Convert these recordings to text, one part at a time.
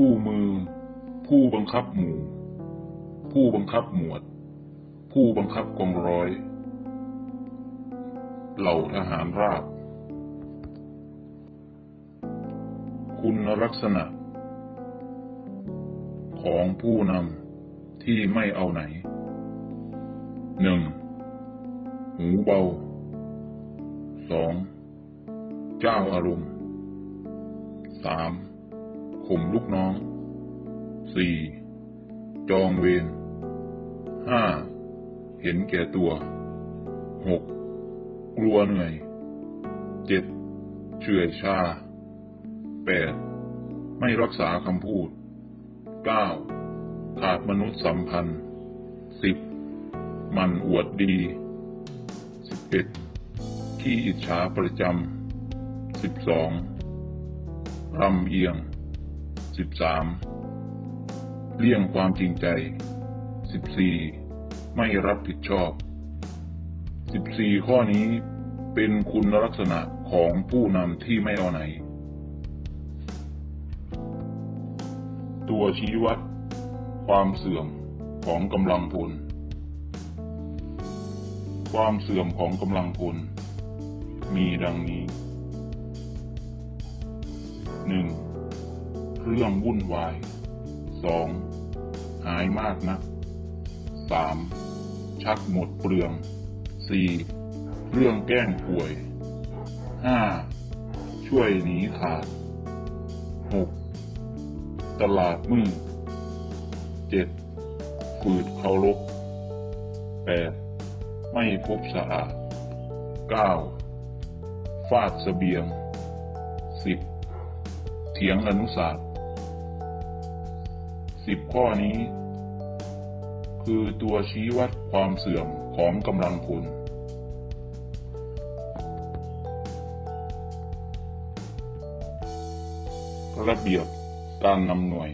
คู่มือ ผู้บังคับหมู่ ผู้บังคับหมวด ผู้บังคับกองร้อย เหล่าทหารราบ คุณลักษณะ ของผู้นำที่ไม่เอาไหนหนึ่งหูเบาสองเจ้าอารมณ์สาม ข่มลูกน้องสี่จองเวรห้าเห็นแก่ตัวหกกลัวเหนื่อยเจ็ดเฉื่อยชาแปดไม่รักษาคำพูดเก้าขาดมนุษยสัมพันธ์สิบมันอวดดีสิบเอ็ดขี้อิจฉาประจำสิบสองรำเอียง สิบสามเลี่ยงความจริงใจสิบสี่ไม่รับผิดชอบสิบสี่ข้อนี้เป็นคุณลักษณะของผู้นำที่ไม่เอาไหน ตัวชี้วัด ความเสื่อมของกำลังพล ความเสื่อมของกำลังพล มีดังนี้หนึ่ง เรื่องวุ่นวายสองหายมากนะสามชักหมดเปลืองสี่เรื่องแกล้งป่วยห้าช่วยหนีขาดหกตลาดมืดเจ็ดฝืดเคารพแปดไม่พบสะอาดเก้าฟาดเสบียงสิบเถียงอนุศาสตร์ สิบข้อนี้ คือตัวชี้วัดความเสื่อมของกำลังพลระเบียบการนำหน่วย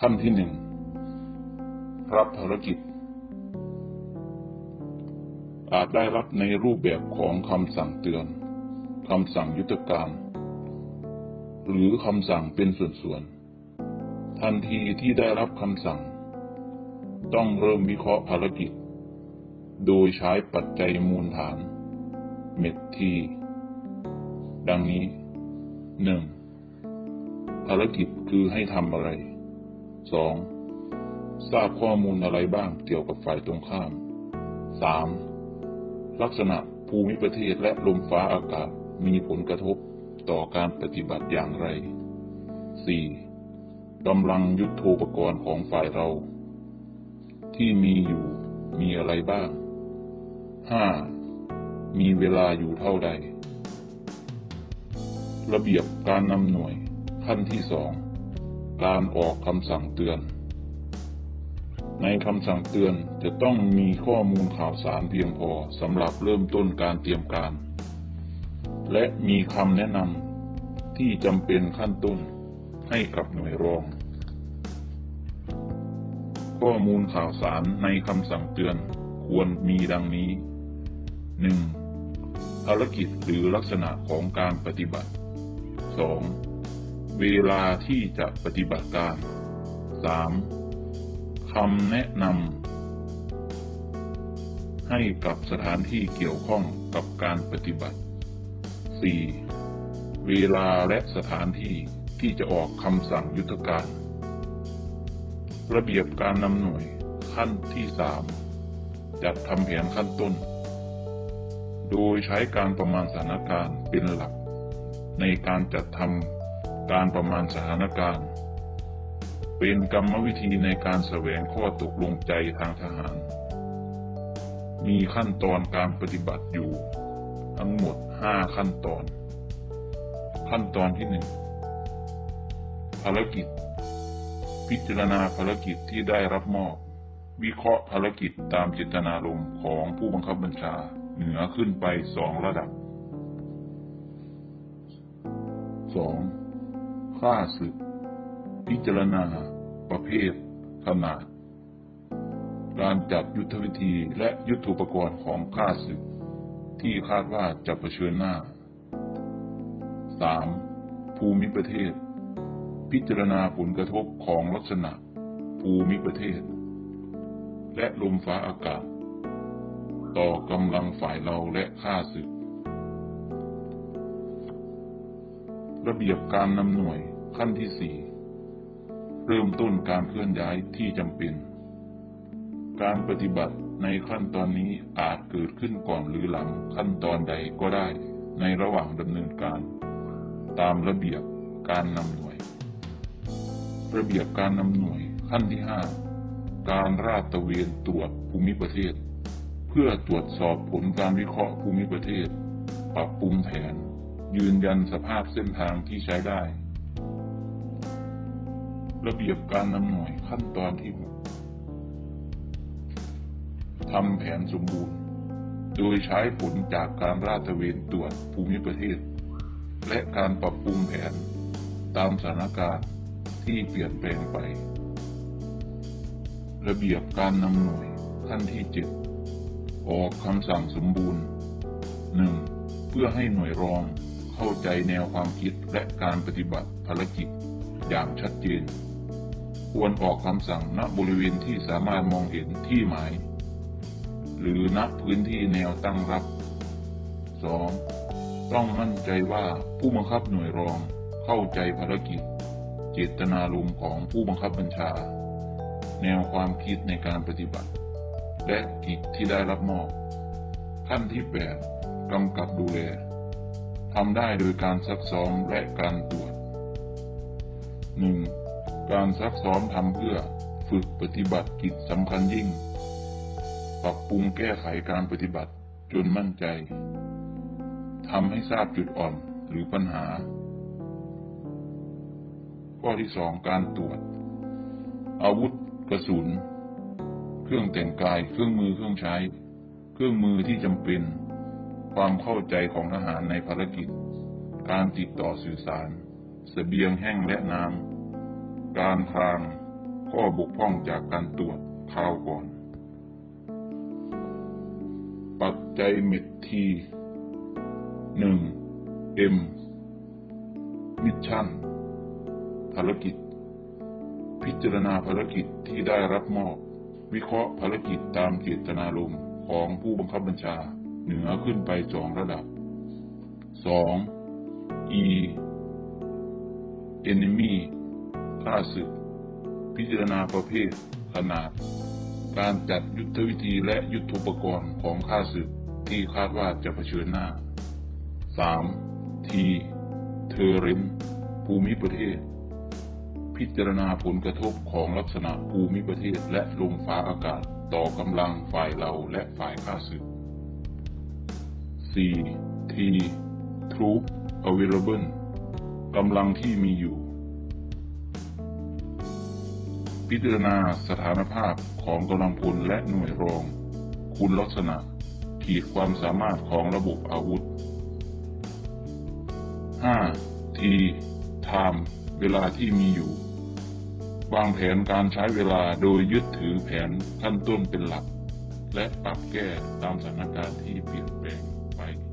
ขั้นที่หนึ่งรับภารกิจ อาจได้รับในรูปแบบของคำสั่งเตือนคำสั่งยุทธการ หรือคำสั่งเป็นส่วนๆ ทันทีที่ได้รับคำสั่ง ต้องเริ่มวิเคราะห์ภารกิจ โดยใช้ปัจจัยมูลฐาน เม็ดที ดังนี้หนึ่งภารกิจคือให้ทำอะไรสองทราบข้อมูลอะไรบ้างเกี่ยวกับฝ่ายตรงข้ามสามลักษณะภูมิประเทศและลมฟ้าอากาศมีผลกระทบต่อการปฏิบัติอย่างไรสี่ กำลังยุทโธปกรณ์ของฝ่ายเรา ที่มีอยู่มีอะไรบ้าง ห้า มีเวลาอยู่เท่าใด ระเบียบการนำหน่วยขั้นที่สอง การออกคำสั่งเตือน ในคำสั่งเตือนจะต้องมีข้อมูลข่าวสารเพียงพอสำหรับเริ่มต้นการเตรียมการ และมีคำแนะนำที่จำเป็นขั้นต้น ให้กับหน่วยรอง ข้อมูลข่าวสารในคำสั่งเตือนควรมีดังนี้ 1. ภารกิจหรือลักษณะของการปฏิบัติ 2. เวลาที่จะปฏิบัติการ 3. คำแนะนำให้กับสถานที่เกี่ยวข้องกับการปฏิบัติ 4. เวลาและสถานที่ ที่จะออกคำสั่งยุทธการ ระเบียบการนำหน่วยขั้นที่สามจัดทำแผนขั้นต้น โดยใช้การประมาณสถานการณ์เป็นหลัก ในการจัดทำการประมาณสถานการณ์ เป็นกรรมวิธีในการแสวงข้อตกลงใจทางทหาร มีขั้นตอนการปฏิบัติอยู่ ทั้งหมดห้าขั้นตอน ขั้นตอนที่หนึ่ง ภารกิจ พิจารณาภารกิจที่ได้รับมอบ วิเคราะห์ภารกิจตามเจตนารมณ์ของผู้บังคับบัญชาเหนือขึ้นไปสองระดับสองค่าศึก พิจารณา ประเภท ขนาด การจัดยุทธวิธีและยุทโธปกรณ์ของค่าศึก ที่คาดว่าจะเผชิญหน้าสามภูมิประเทศ พิจารณาผลกระทบของลักษณะภูมิประเทศ และลมฟ้าอากาศ ต่อกำลังฝ่ายเราและข้าศึก ระเบียบการนำหน่วยขั้นที่สี่เริ่มต้นการเคลื่อนย้ายที่จำเป็น การปฏิบัติในขั้นตอนนี้อาจเกิดขึ้นก่อนหรือหลังขั้นตอนใดก็ได้ในระหว่างดำเนินการ ตามระเบียบการนำหน่วย ระเบียบการนำหน่วยขั้นที่ห้าการราดตระเวนตรวจภูมิประเทศ เพื่อตรวจสอบผลการวิเคราะห์ภูมิประเทศ ปรับปรุงแผน ยืนยันสภาพเส้นทางที่ใช้ได้ ระเบียบการนำหน่วยขั้นตอนที่หกทำแผนสมบูรณ์ โดยใช้ผลจากการราดตระเวนตรวจภูมิประเทศ และการปรับปรุงแผนตามสถานการณ์ ที่เปลี่ยนแปลงไป ระเบียบการนำหน่วยขั้นที่เจ็ดออกคำสั่งสมบูรณ์หนึ่งเพื่อให้หน่วยรองเข้าใจแนวความคิดและการปฏิบัติภารกิจอย่างชัดเจน ควรออกคำสั่งณบริเวณที่สามารถมองเห็นที่หมาย หรือณพื้นที่แนวตั้งรับ 2. ต้องมั่นใจว่าผู้บังคับหน่วยรองเข้าใจภารกิจ จตนารมณ์ของผู้บังคับบัญชา แนวความคิดในการปฏิบัติ และกิจที่ได้รับมอบ ขั้นที่ 8 กำกับดูแลทำได้โดยการซักซ้อมและการตรวจ 1. การซักซ้อมทำเพื่อฝึกปฏิบัติกิจสำคัญยิ่ง ปรับปรุงแก้ไขการปฏิบัติจนมั่นใจทำให้ทราบจุดอ่อนหรือปัญหา ข้อที่สองการตรวจ อาวุธกระสุน เครื่องแต่งกาย เครื่องมือเครื่องใช้ เครื่องมือที่จำเป็น ความเข้าใจของทหารในภารกิจ การติดต่อสื่อสารเสบียงแห้งและน้ำการคลางข้อบกพร่องจากการตรวจข้าวก่อน ปัจจัยเม็ดทีหนึ่งเอ็มมิชชั่น ภารกิจ พิจารณาภารกิจที่ได้รับมอบ วิเคราะห์ภารกิจตามเจตนารมณ์ของผู้บังคับบัญชาเหนือขึ้นไปสองระดับสอง E enemy ค่าศึก พิจารณาประเภท ขนาด การจัดยุทธวิธีและยุทโธปกรณ์ของข้าศึกที่คาดว่าจะเผชิญหน้า 3. T เทเรนภูมิประเทศ พิจารณาผลกระทบของลักษณะภูมิประเทศและลมฟ้าอากาศต่อกำลังฝ่ายเราและฝ่ายข้าศึก 4. T Troop Available กำลังที่มีอยู่ พิจารณาสถานภาพของกำลังพลและหน่วยรอง คุณลักษณะ ขีดความสามารถของระบบอาวุธ 5. T Time เวลาที่มีอยู่ วางแผนการใช้เวลาโดยยึดถือแผนขั้นต้นเป็นหลัก และปรับแก้ตามสถานการณ์ที่เปลี่ยนแปลงไป